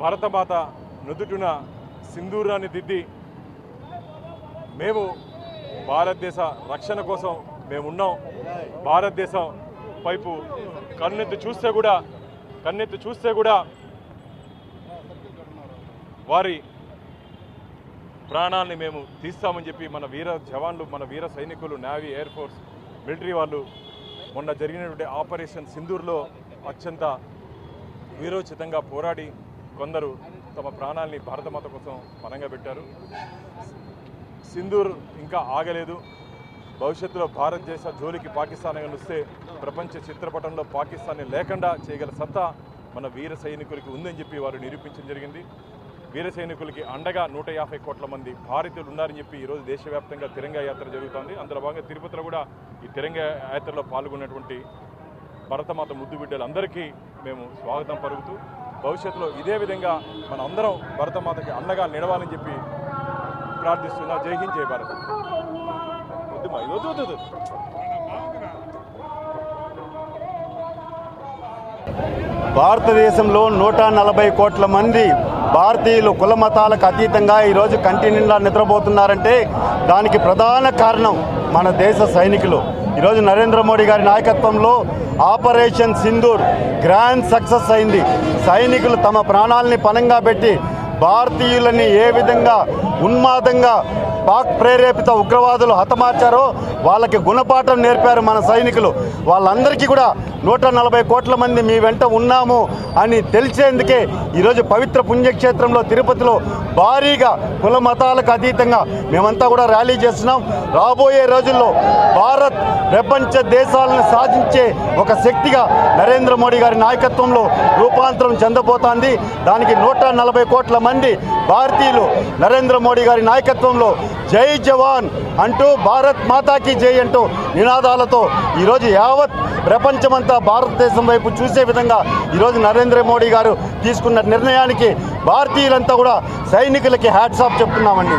భరతమాత నుదుటున సింధూరాన్ని దిద్ది మేము భారతదేశ రక్షణ కోసం మేము ఉన్నాం భారతదేశం వైపు కన్నెత్తి చూస్తే కూడా కన్నెత్తి చూస్తే కూడా వారి ప్రాణాలని మేము తీస్తామని చెప్పి మన వీర జవాన్లు మన వీర సైనికులు నావీ ఎయిర్ ఫోర్స్ మిలిటరీ వాళ్ళు మొన్న జరిగినటువంటి ఆపరేషన్ సింధూర్లో అత్యంత వీరోచితంగా పోరాడి కొందరు తమ ప్రాణాల్ని భారతమాత కోసం పనంగా పెట్టారు. సింధూర్ ఇంకా ఆగలేదు. భవిష్యత్తులో భారతదేశ జోలికి పాకిస్తాన్ వస్తే ప్రపంచ చిత్రపటంలో పాకిస్తాన్ని లేకుండా చేయగల సత్తా మన వీర సైనికులకి ఉందని చెప్పి వారు నిరూపించడం జరిగింది. వీర సైనికులకి అండగా నూట యాభై కోట్ల మంది భారతీయులు ఉన్నారని చెప్పి ఈరోజు దేశవ్యాప్తంగా తిరంగా యాత్ర జరుగుతోంది. అందులో భాగంగా తిరుపతిలో కూడా ఈ తిరంగా యాత్రలో పాల్గొన్నటువంటి భరతమాత ముద్దు బిడ్డలందరికీ మేము స్వాగతం పరుగుతూ భవిష్యత్తులో ఇదే విధంగా మన అందరం భరతమాతకి అండగా నిలవాలని చెప్పి ప్రార్థిస్తున్నా. జై హింద్ జై భారత్. వద్దు మా, ఇది వద్దు వద్దు. భారతదేశంలో నూట నలభై కోట్ల మంది భారతీయులు కుల మతాలకు అతీతంగా ఈరోజు కంటి నిండా నిద్రపోతున్నారంటే దానికి ప్రధాన కారణం మన దేశ సైనికులు. ఈరోజు నరేంద్ర మోడీ గారి నాయకత్వంలో ఆపరేషన్ సింధూర్ గ్రాండ్ సక్సెస్ అయింది. సైనికులు తమ ప్రాణాలని పణంగా పెట్టి భారతీయులని ఏ విధంగా ఉన్మాదంగా పాక్ ప్రేరేపిత ఉగ్రవాదులు హతమార్చారో వాళ్ళకి గుణపాఠం నేర్పారు మన సైనికులు. వాళ్ళందరికీ కూడా నూట నలభై కోట్ల మంది మీ వెంట ఉన్నాము అని తెలిసేందుకే ఈరోజు పవిత్ర పుణ్యక్షేత్రంలో తిరుపతిలో భారీగా కుల మతాలకు అతీతంగా మేమంతా కూడా ర్యాలీ చేస్తున్నాం. రాబోయే రోజుల్లో భారత్ ప్రపంచ దేశాలను సాధించే ఒక శక్తిగా నరేంద్ర మోడీ గారి నాయకత్వంలో రూపాంతరం చెందబోతోంది. దానికి నూట నలభై కోట్ల మంది భారతీయులు నరేంద్ర మోడీ గారి నాయకత్వంలో జై జవాన్ అంటూ భారత్ మాతాకి జై అంటూ నినాదాలతో ఈరోజు యావత్ ప్రపంచమంతా భారతదేశం వైపు చూసే విధంగా ఈరోజు నరేంద్ర మోడీ గారు తీసుకున్న నిర్ణయానికి భారతీయులంతా కూడా సైనికులకి హ్యాట్సాప్ చెప్తున్నామండి.